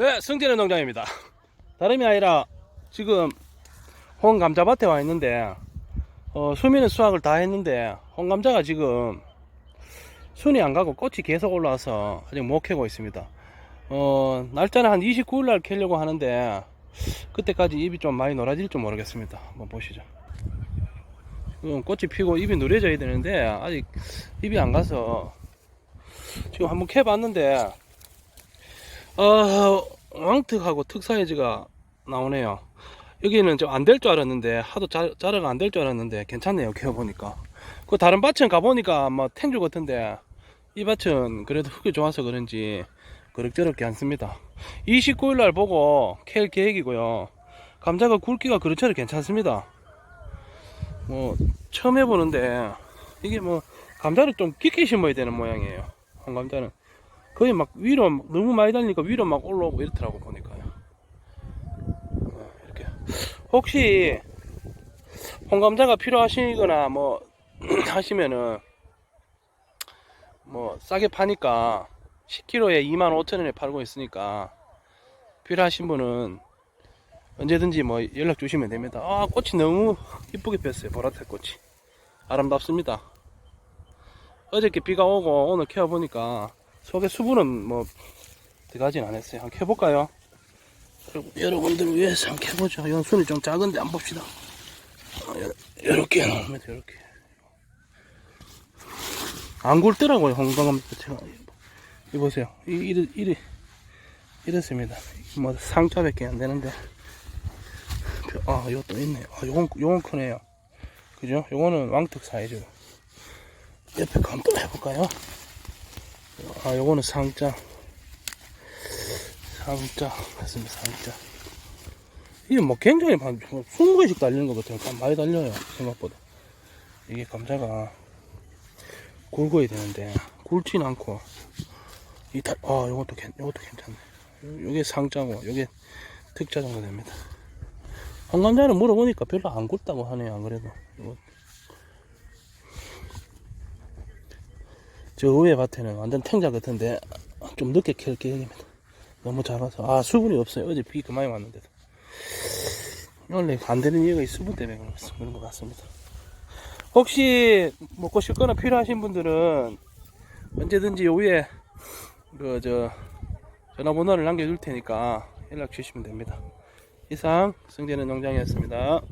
네, 승진의 농장입니다. 다름이 아니라 지금 홍 감자밭에 와 있는데 어, 수미는 수확을 다 했는데 홍 감자가 지금 순이 안 가고 꽃이 계속 올라와서 아직 못 캐고 있습니다. 어, 날짜는 한 29일 날 캐려고 하는데 그때까지 잎이 좀 많이 놀아질지 모르겠습니다. 한번 보시죠. 지금 꽃이 피고 잎이 누래져야 되는데 아직 잎이 안 가서 지금 한번 캐봤는데 어, 왕특하고 특 사이즈가 나오네요. 여기는 좀 안 될 줄 알았는데 하도 자, 자라가 안 될 줄 알았는데 괜찮네요. 캐보니까. 그 다른 밭은 가보니까 뭐 탱주 같은데 이 밭은 그래도 흙이 좋아서 그런지 그럭저럭지 않습니다. 29일 날 보고 캘 계획이고요. 감자가 굵기가 그렇저럭 괜찮습니다. 뭐 처음 해보는데 이게 뭐 감자를 좀 깊게 심어야 되는 모양이에요. 홍감자는. 거의 막 위로 막 너무 많이 달리니까 위로 막 올라오고 이렇더라고 보니까요. 어, 이렇게 혹시 홍감자가 필요하시거나 뭐 하시면은 뭐 싸게 파니까 10kg에 25,000원에 팔고 있으니까 필요하신 분은 언제든지 뭐 연락 주시면 됩니다. 아 꽃이 너무 이쁘게 폈어요 보라색 꽃이 아름답습니다. 어저께 비가 오고 오늘 캐어 보니까 속에 수분은 뭐 들어가진 않았어요. 한번? 그리고 여러분들 위해서 한번 캐보죠. 이건 순이 좀 작은데 한번 봅시다. 이렇게 나옵니다. 이렇게. 안 굵더라고요. 홍방감 자체가. 이 보세요. 이 이리 이리 이렇습니다. 뭐 상자밖에 안 되는데. 아, 이것도 있네요. 아, 요건 요건 크네요. 그죠? 요거는 왕특 사이즈. 옆에 거 한번 해볼까요? 아, 요거는 상자. 상자. 맞습니다, 상자. 이게 뭐 굉장히 한 20개씩 달리는 것 같아요. 참 많이 달려요. 생각보다. 이게 감자가 굵어야 되는데, 굵진 않고. 이 달, 아, 요것도 괜, 요것도 괜찮네. 요게 상자고, 요게 특자 정도 됩니다. 한감자는 물어보니까 별로 안 굵다고 하네요, 안 그래도. 요거. 저 위에 밭에는 완전 탱자 같은데 좀 늦게 캘 계획입니다. 너무 작아서 아 수분이 없어요. 어제 비 그만이 왔는데도 원래 안 되는 이유가 이 수분 때문에 그런 것- 같습니다. 혹시 먹고 싶거나 필요하신 분들은 언제든지 요 위에 그 저 전화번호를 남겨둘 테니까 연락 주시면 됩니다. 이상 승재는 농장이었습니다.